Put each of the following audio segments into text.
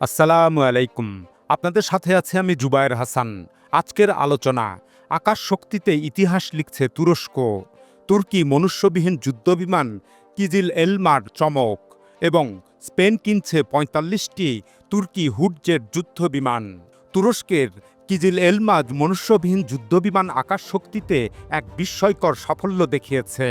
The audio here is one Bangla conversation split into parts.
আসসালামু আলাইকুম। আপনাদের সাথে আছে আমি জুবায়ের হাসান। আজকের আলোচনা, আকাশ শক্তিতে ইতিহাস লিখছে তুরস্ক। তুর্কি মনুষ্যবিহীন যুদ্ধবিমান কিজিল এলমার চমক এবং স্পেন কিনছে পঁয়তাল্লিশটি তুর্কি হুডজেট যুদ্ধ বিমান তুরস্কের কিজিল এলমাজ মনুষ্যবিহীন যুদ্ধবিমান আকাশ শক্তিতে এক বিস্ময়কর সাফল্য দেখিয়েছে।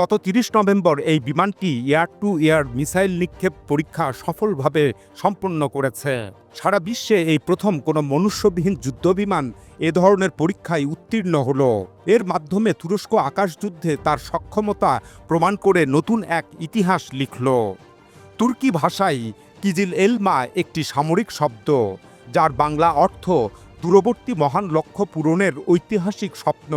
গত তিরিশ নভেম্বর এই বিমানটি এয়ার টু এয়ার মিসাইল নিক্ষেপ পরীক্ষা সফলভাবে সম্পন্ন করেছে। সারা বিশ্বে এই প্রথম কোনো মনুষ্যবিহীন যুদ্ধবিমান এ ধরনের পরীক্ষায় উত্তীর্ণ হল। এর মাধ্যমে তুরস্ক আকাশযুদ্ধে তার সক্ষমতা প্রমাণ করে নতুন এক ইতিহাস লিখল। তুর্কি ভাষায় কিজিল এলমা একটি সামরিক শব্দ, যার বাংলা অর্থ দূরবর্তী মহান লক্ষ্য পূরণের ঐতিহাসিক স্বপ্ন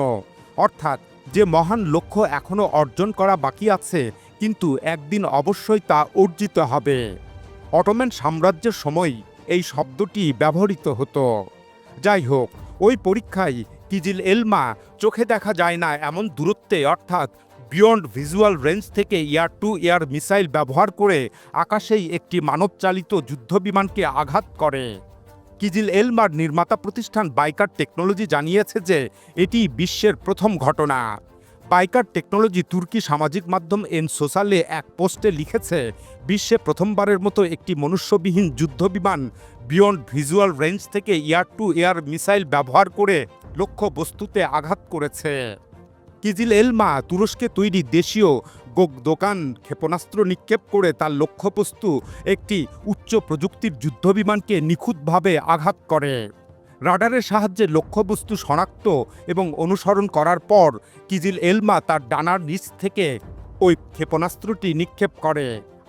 অর্থাৎ যে মহান লক্ষ্য এখনও অর্জন করা বাকি আছে, কিন্তু একদিন অবশ্যই তা অর্জিত হবে। অটোম্যান সাম্রাজ্যের সময় এই শব্দটি ব্যবহৃত হতো। যাই হোক, ওই পরীক্ষায় কিজিল এলমা চোখে দেখা যায় না এমন দূরত্বে, অর্থাৎ বিয়ন্ড ভিজুয়াল রেঞ্জ থেকে এয়ার টু এয়ার মিসাইল ব্যবহার করে আকাশেই একটি মানবচালিত যুদ্ধবিমানকে আঘাত করে। কিজিল এলমার নির্মাতা প্রতিষ্ঠান বাইকার টেকনোলজি জানিয়েছে যে এটি বিশ্বের প্রথম ঘটনা। বাইকার টেকনোলজি তুর্কি সামাজিক মাধ্যম এন সোশ্যালে এক পোস্টে লিখেছে, বিশ্বে প্রথমবারের মতো একটি মনুষ্যবিহীন যুদ্ধবিমান বিয়ন্ড ভিজুয়াল রেঞ্জ থেকে এয়ার টু এয়ার মিসাইল ব্যবহার করে লক্ষ্য বস্তুতে আঘাত করেছে। কিজিল এলমা তুরস্কে তৈরি দেশীয় গোক দোকান, ক্ষেপণাস্ত্র নিক্ষেপ করে তার লক্ষ্যবস্তু একটি উচ্চ প্রযুক্তির যুদ্ধবিমানকে নিখুঁতভাবে আঘাত করে। রাডারের সাহায্যে লক্ষ্যবস্তু শনাক্ত এবং অনুসরণ করার পর কিজিল এলমা তার ডানার নিচ থেকে ওই ক্ষেপণাস্ত্রটি নিক্ষেপ করে।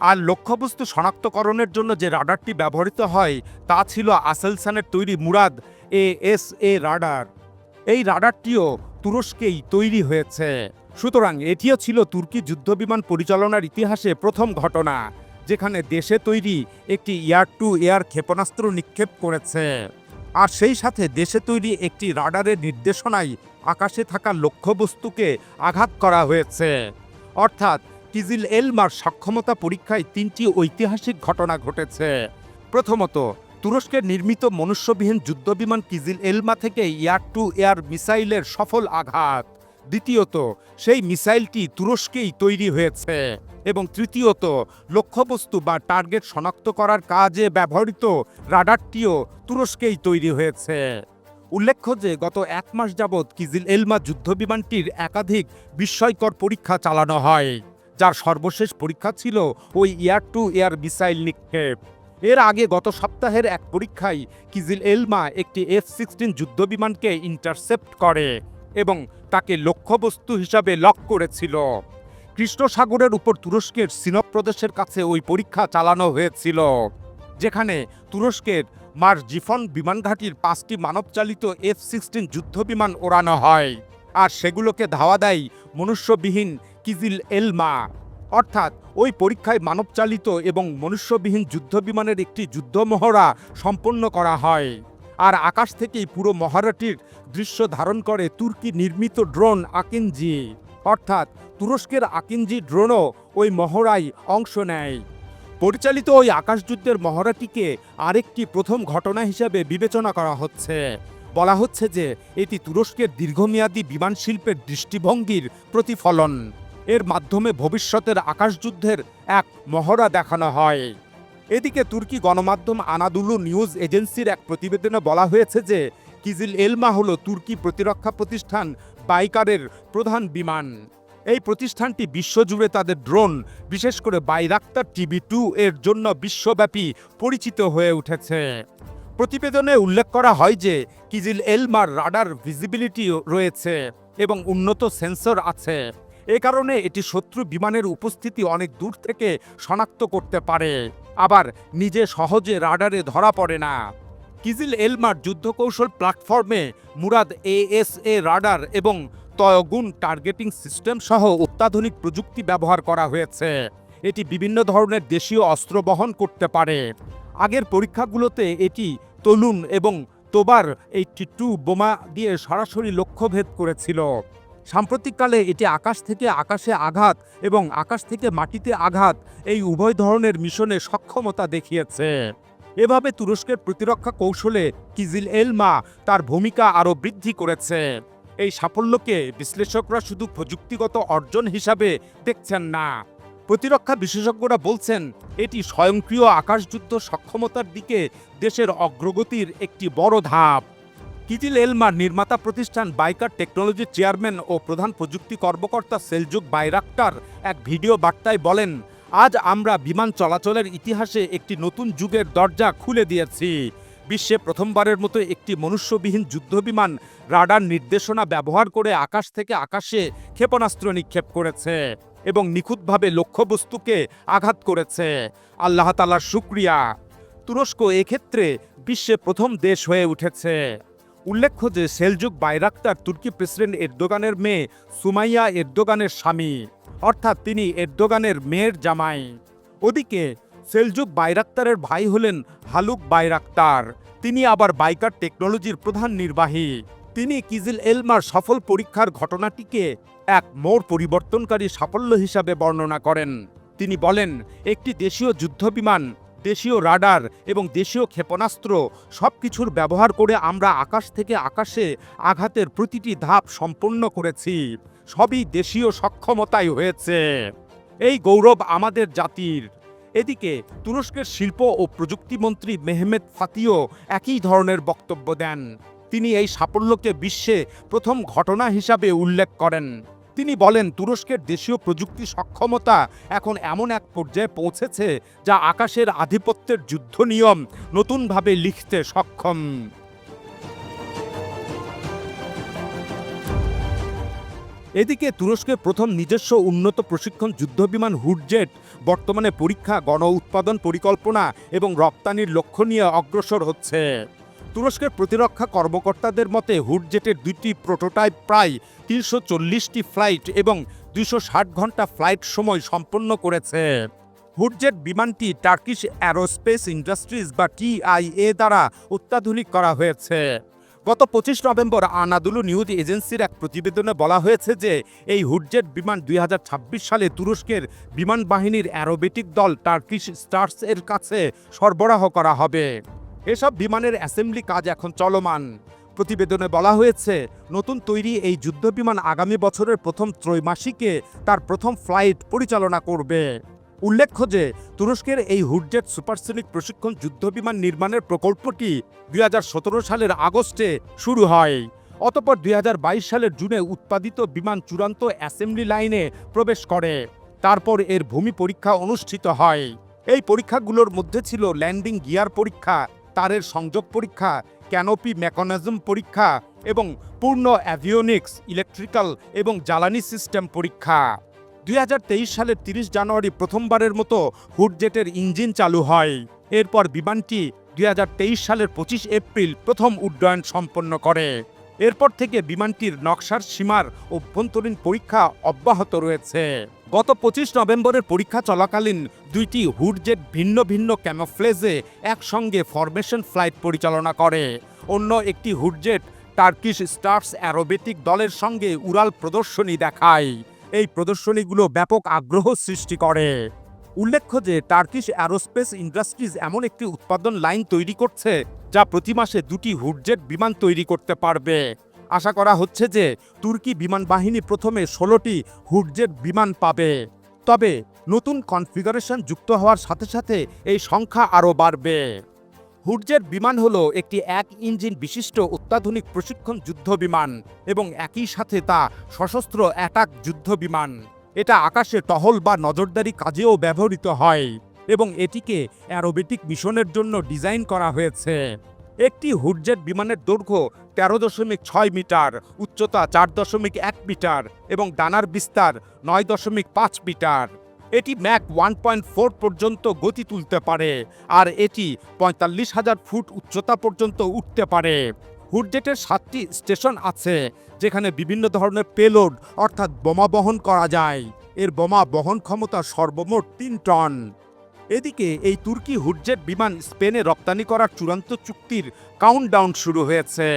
আর লক্ষ্যবস্তু শনাক্তকরণের জন্য যে রাডারটি ব্যবহৃত হয়, তা ছিল আসেলসানের তৈরি Murad A S A radar. এই রাডারটিও তুরস্কেই তৈরি হয়েছে। সুতরাং এটিও ছিল তুর্কি যুদ্ধবিমান পরিচালনার ইতিহাসে প্রথম ঘটনা, যেখানে দেশে তৈরি একটি এয়ার টু এয়ার ক্ষেপণাস্ত্র নিক্ষেপ করেছে। আর সেই সাথে দেশে তৈরি একটি রাডারের নির্দেশনায় আকাশে থাকা লক্ষ্যবস্তুকে আঘাত করা হয়েছে। অর্থাৎ কিজিল এলমার সক্ষমতা পরীক্ষায় তিনটি ঐতিহাসিক ঘটনা ঘটেছে। প্রথমত, তুরস্কের নির্মিত মনুষ্যবিহীন যুদ্ধবিমান কিজিল এলমা থেকে এয়ার টু এয়ার মিসাইলের সফল আঘাত। দ্বিতীয়ত, সেই মিসাইলটি তুরস্কেই তৈরি হয়েছে এবং তৃতীয়ত, লক্ষ্যবস্তু বা টার্গেট শনাক্ত করার কাজে ব্যবহৃত রাডারটিও তুরস্কেই তৈরি হয়েছে। উল্লেখ্য যে, গত এক মাস যাবৎ কিজিল এলমা যুদ্ধবিমানটির একাধিক বিস্ময়কর পরীক্ষা চালানো হয়, যার সর্বশেষ পরীক্ষা ছিল ওই এয়ার টু এয়ার মিসাইল নিক্ষেপ। এর আগে গত সপ্তাহের এক পরীক্ষায় কিজিল এলমা একটি এফ সিক্সটিন যুদ্ধবিমানকে ইন্টারসেপ্ট করে। এবং তাকে লক্ষ্যবস্তু হিসাবে লক করেছিল। কৃষ্ণ সাগরের উপর তুরস্কের সিনপ প্রদেশের কাছে ওই পরীক্ষা চালানো হয়েছিল, যেখানে তুরস্কের মার জিফন বিমানঘাটির পাঁচটি মানবচালিত এফ সিক্সটিন যুদ্ধবিমান ওড়ানো হয়, আর সেগুলোকে ধাওয়া দেয় মনুষ্যবিহীন কিজিল এলমা। অর্থাৎ ওই পরীক্ষায় মানবচালিত এবং মনুষ্যবিহীন যুদ্ধবিমানের একটি যুদ্ধমহড়া সম্পন্ন করা হয়। আর আকাশ থেকেই পুরো মহারাটির দৃশ্য ধারণ করে তুর্কি নির্মিত ড্রোন আকিনজি। অর্থাৎ তুরস্কের আকিনজি ড্রোনও ওই মহড়ায় অংশ নেয়। পরিচালিত ওই আকাশযুদ্ধের মহড়াটিকে আরেকটি প্রথম ঘটনা হিসেবে বিবেচনা করা হচ্ছে। বলা হচ্ছে যে এটি তুরস্কের দীর্ঘমেয়াদী বিমান শিল্পের দৃষ্টিভঙ্গির প্রতিফলন। এর মাধ্যমে ভবিষ্যতের আকাশযুদ্ধের এক মহড়া দেখানো হয়। এদিকে তুর্কি গণমাধ্যম আনাদুলু নিউজ এজেন্সির এক প্রতিবেদনে বলা হয়েছে যে কিজিল এলমা হল তুর্কি প্রতিরক্ষা প্রতিষ্ঠান বাইকারের প্রধান বিমান। এই প্রতিষ্ঠানটি বিশ্বজুড়ে তাদের ড্রোন, বিশেষ করে বাইরাক্তার টিভি টু এর জন্য বিশ্বব্যাপী পরিচিত হয়ে উঠেছে। প্রতিবেদনে উল্লেখ করা হয় যে কিজিল এলমার রাডার ভিজিবিলিটি রয়েছে এবং উন্নত সেন্সর আছে। এ কারণে এটি শত্রু বিমানের উপস্থিতি অনেক দূর থেকে শনাক্ত করতে পারে। আবার নিজে সহজে রাডারে ধরা পড়ে না। কিজিল এলমার যুদ্ধকৌশল প্ল্যাটফর্মে মুরাদ এএসএ রাডার এবং তয়গুন টার্গেটিং সিস্টেম সহ অত্যাধুনিক প্রযুক্তি ব্যবহার করা হয়েছে। এটি বিভিন্ন ধরনের দেশীয় অস্ত্র বহন করতে পারে। আগের পরীক্ষাগুলোতে এটি তলুন এবং তোবার এইটি টু বোমা দিয়ে সরাসরি লক্ষ্যভেদ করেছিল। সাম্প্রতিককালে এটি আকাশ থেকে আকাশে আঘাত এবং আকাশ থেকে মাটিতে আঘাত এই উভয় ধরনের মিশনে সক্ষমতা দেখিয়েছে। এভাবে তুরস্কের প্রতিরক্ষা কৌশলে কিজিল এলমা তার ভূমিকা আরও বৃদ্ধি করেছে। এই সাফল্যকে বিশ্লেষকরা শুধু প্রযুক্তিগত অর্জন হিসাবে দেখছেন না। প্রতিরক্ষা বিশেষজ্ঞরা বলছেন, এটি স্বয়ংক্রিয় আকাশযুদ্ধ সক্ষমতার দিকে দেশের অগ্রগতির একটি বড় ধাপ। কিজিল এলমার নির্মাতা প্রতিষ্ঠান বাইকার টেকনোলজির চেয়ারম্যান ও প্রধান প্রযুক্তি কর্মকর্তা সেলজুক বাইরাক্টার এক ভিডিও বার্তায় বলেন, আজ আমরা বিমান চলাচলের ইতিহাসে একটি নতুন যুগের দরজা খুলে দিয়েছি। বিশ্বে প্রথমবারের মতো একটি মনুষ্যবিহীন যুদ্ধবিমান রাডার নির্দেশনা ব্যবহার করে আকাশ থেকে আকাশে ক্ষেপণাস্ত্র নিক্ষেপ করেছে এবং নিখুঁতভাবে লক্ষ্যবস্তুকে আঘাত করেছে। আল্লাহ তালার শুক্রিয়া। তুরস্ক এক্ষেত্রে বিশ্বে প্রথম দেশ হয়ে উঠেছে। উল্লেখ্য যে সেলজুক বাইরাক্তার তুর্কি প্রেসিডেন্ট এরদোগানের মেয়ে সুমাইয়া এরদোগানের স্বামী। অর্থাৎ তিনি এরদোগানের মেয়ের জামাই। ওদিকে সেলজুক বাইরাক্তারের ভাই হলেন হালুক বাইরাক্তার। তিনি আবার বাইকার টেকনোলজির প্রধান নির্বাহী। তিনি কিজিল এলমার সফল পরীক্ষার ঘটনাটিকে এক মোর পরিবর্তনকারী সাফল্য হিসাবে বর্ণনা করেন। তিনি বলেন, একটি দেশীয় যুদ্ধবিমান দেশীয় রাডার এবং দেশীয় ক্ষেপণাস্ত্র সব কিছুর ব্যবহার করে আমরা আকাশ থেকে আকাশে আঘাতের প্রতিটি ধাপ সম্পন্ন করেছি। সবই দেশীয় সক্ষমতাই হয়েছে। এই গৌরব আমাদের জাতির। এদিকে তুরস্কের শিল্প ও প্রযুক্তিমন্ত্রী মেহমেদ ফাতিও একই ধরনের বক্তব্য দেন। তিনি এই সাফল্যকে বিশ্বে প্রথম ঘটনা হিসাবে উল্লেখ করেন। তিনি বলেন, তুরস্কের দেশীয় প্রযুক্তি সক্ষমতা এখন এমন এক পর্যায়ে পৌঁছেছে যা আকাশের আধিপত্যের যুদ্ধ নিয়ম নতুনভাবে লিখতে সক্ষম। এদিকে তুরস্কের প্রথম নিজস্ব উন্নত প্রশিক্ষণ যুদ্ধবিমান হুডজেট বর্তমানে পরীক্ষা গণ উৎপাদন পরিকল্পনা এবং রপ্তানির লক্ষ্য নিয়ে অগ্রসর হচ্ছে। তুরস্কের প্রতিরক্ষা কর্মকর্তাদের মতে হুডজেটের দুইটি প্রোটোটাইপ প্রায় তিনশো চল্লিশটি ফ্লাইট এবং দুইশো ষাট ঘণ্টা ফ্লাইট সময় সম্পন্ন করেছে। হুডজেট বিমানটি টার্কিশ অ্যারোস্পেস ইন্ডাস্ট্রিজ বা টিআইএ দ্বারা অত্যাধুনিক করা হয়েছে। গত পঁচিশ নভেম্বর আনাদুলু নিউজ এজেন্সির এক প্রতিবেদনে বলা হয়েছে যে, এই হুডজেট বিমান দুই হাজার ছাব্বিশ সালে তুরস্কের বিমান বাহিনীর অ্যারোবেটিক দল টার্কিশ স্টার্স এর কাছে সরবরাহ করা হবে। এসব বিমানের অ্যাসেম্বলি কাজ এখন চলমান। প্রতিবেদনে বলা হয়েছে, নতুন তৈরি এই যুদ্ধবিমান আগামী বছরের প্রথম ত্রৈমাসিকে তার প্রথম ফ্লাইট পরিচালনা করবে। উল্লেখ্য যে, তুরস্কের এই হুডজেট সুপারসনিক প্রশিক্ষণ যুদ্ধবিমান নির্মাণের প্রকল্পটি দুই হাজার সতেরো সালের আগস্টে শুরু হয়? অতপর দুই হাজার বাইশ সালের জুনে উৎপাদিত বিমান চূড়ান্ত অ্যাসেম্বলি লাইনে প্রবেশ করে। তারপর এর ভূমি পরীক্ষা অনুষ্ঠিত হয়। এই পরীক্ষাগুলোর মধ্যে ছিল ল্যান্ডিং গিয়ার পরীক্ষা তারের সংযোগ পরীক্ষা, ক্যানোপি মেকানিজম পরীক্ষা এবং পূর্ণ অ্যাভিওনিক্স, ইলেকট্রিক্যাল এবং জ্বালানি সিস্টেম পরীক্ষা। দুই হাজার তেইশ সালের তিরিশ জানুয়ারি প্রথমবারের মতো হুডজেটের ইঞ্জিন চালু হয়। এরপর বিমানটি দুই হাজার তেইশ সালের পঁচিশ এপ্রিল প্রথম উড্ডয়ন সম্পন্ন করে। এরপর থেকে বিমানটির নকশার সীমার অভ্যন্তরীণ পরীক্ষা অব্যাহত রয়েছে। গত পঁচিশ নভেম্বরের পরীক্ষা চলাকালীন দুইটি হুডজেট ভিন্ন ভিন্ন ক্যামোফ্লেজে একসঙ্গে ফরমেশন ফ্লাইট পরিচালনা করে। অন্য একটি হুডজেট টার্কিশ স্টার্স অ্যারোবেটিক দলের সঙ্গে উড়াল প্রদর্শনী দেখায়। এই প্রদর্শনীগুলো ব্যাপক আগ্রহ সৃষ্টি করে। উল্লেখ্য যে টার্কিশ অ্যারোস্পেস ইন্ডাস্ট্রিজ এমন একটি উৎপাদন লাইন তৈরি করছে যা প্রতি মাসে দুটি হুডজেট বিমান তৈরি করতে পারবে। আশা করা হচ্ছে যে তুর্কি বিমান বাহিনী প্রথমে ষোলোটি হুডজেট বিমান পাবে। তবে নতুন কনফিগারেশন যুক্ত হওয়ার সাথে সাথে এই সংখ্যা আরও বাড়বে। হুডজেট বিমান হল একটি এক ইঞ্জিন বিশিষ্ট অত্যাধুনিক প্রশিক্ষণ যুদ্ধ বিমান এবং একই সাথে তা সশস্ত্র অ্যাটাক যুদ্ধ বিমান। এটা আকাশে টহল বা নজরদারি কাজেও ব্যবহৃত হয়। এবং এটিকে অ্যারোবেটিক মিশনের জন্য ডিজাইন করা হয়েছে। একটি হুডজেট বিমানের দৈর্ঘ্য তেরো দশমিক ছয় মিটার, উচ্চতা চার দশমিক এক মিটার এবং ডানার বিস্তার নয় দশমিক পাঁচ মিটার। এটি ম্যাক ওয়ান পয়েন্ট ফোর পর্যন্ত গতি তুলতে পারে আর এটি পঁয়তাল্লিশ হাজার ফুট উচ্চতা পর্যন্ত উঠতে পারে। হুডজেটের সাতটি স্টেশন আছে, যেখানে বিভিন্ন ধরনের পেলোড অর্থাৎ বোমা বহন করা যায়। এর বোমা বহন ক্ষমতা সর্বমোট তিন টন। এদিকে এই তুর্কি হুডজেট বিমান স্পেনে রপ্তানি করার চূড়ান্ত চুক্তির কাউন্টডাউন শুরু হয়েছে।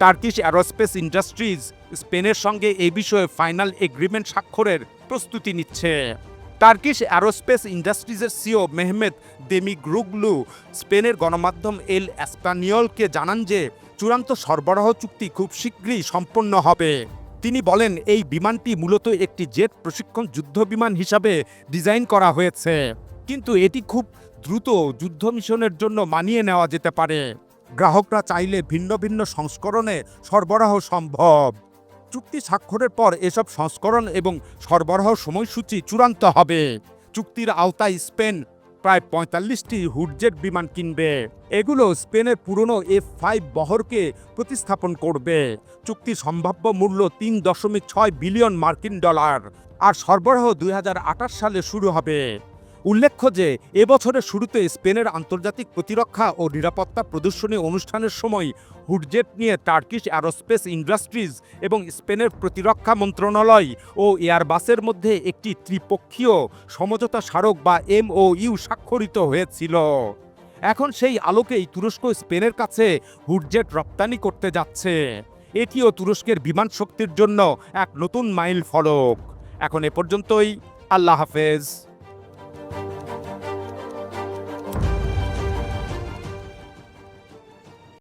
টার্কিশ অ্যারোস্পেস ইন্ডাস্ট্রিজ স্পেনের সঙ্গে এই বিষয়ে ফাইনাল এগ্রিমেন্ট স্বাক্ষরের প্রস্তুতি নিচ্ছে। টার্কিশ অ্যারোস্পেস ইন্ডাস্ট্রিজের সিও মেহমেদ দেমিগ্রুগলু স্পেনের গণমাধ্যম এল অ্যাসপানিয়লকে জানান যে, চূড়ান্ত সরবরাহ চুক্তি খুব শীঘ্রই সম্পন্ন হবে। তিনি বলেন, এই বিমানটি মূলত একটি জেট প্রশিক্ষণ যুদ্ধ বিমান হিসাবে ডিজাইন করা হয়েছে। কিন্তু এটি খুব দ্রুত যুদ্ধ মিশনের জন্য মানিয়ে নেওয়া যেতে পারে। গ্রাহকরা চাইলে ভিন্ন ভিন্ন সংস্করণে সরবরাহ সম্ভব। চুক্তি স্বাক্ষরের পর এসব সংস্করণ এবং সরবরাহ সময়সূচি চূড়ান্ত হবে। চুক্তির আওতায় স্পেন প্রায় পঁয়তাল্লিশটি হুডজেট বিমান কিনবে। এগুলো স্পেনের পুরনো এফ ফাইভ বহরকে প্রতিস্থাপন করবে। চুক্তি সম্ভাব্য মূল্য তিন দশমিক ছয় বিলিয়ন মার্কিন ডলার। আর সরবরাহ দুই হাজার আঠাশ সালে শুরু হবে। উল্লেখ্য যে এবছরের শুরুতে স্পেনের আন্তর্জাতিক প্রতিরক্ষা ও নিরাপত্তা প্রদর্শনী অনুষ্ঠানের সময় হুডজেট নিয়ে টার্কিশ অ্যারোস্পেস ইন্ডাস্ট্রিজ এবং স্পেনের প্রতিরক্ষা মন্ত্রণালয় ও এয়ারবাসের মধ্যে একটি ত্রিপক্ষীয় সমঝোতা স্মারক বা এমওইউ স্বাক্ষরিত হয়েছিল। এখন সেই আলোকেই তুরস্ক স্পেনের কাছে হুডজেট রপ্তানি করতে যাচ্ছে। এটিও তুরস্কের বিমান শক্তির জন্য এক নতুন মাইল ফলক এখন এ পর্যন্তই, আল্লাহ হাফেজ।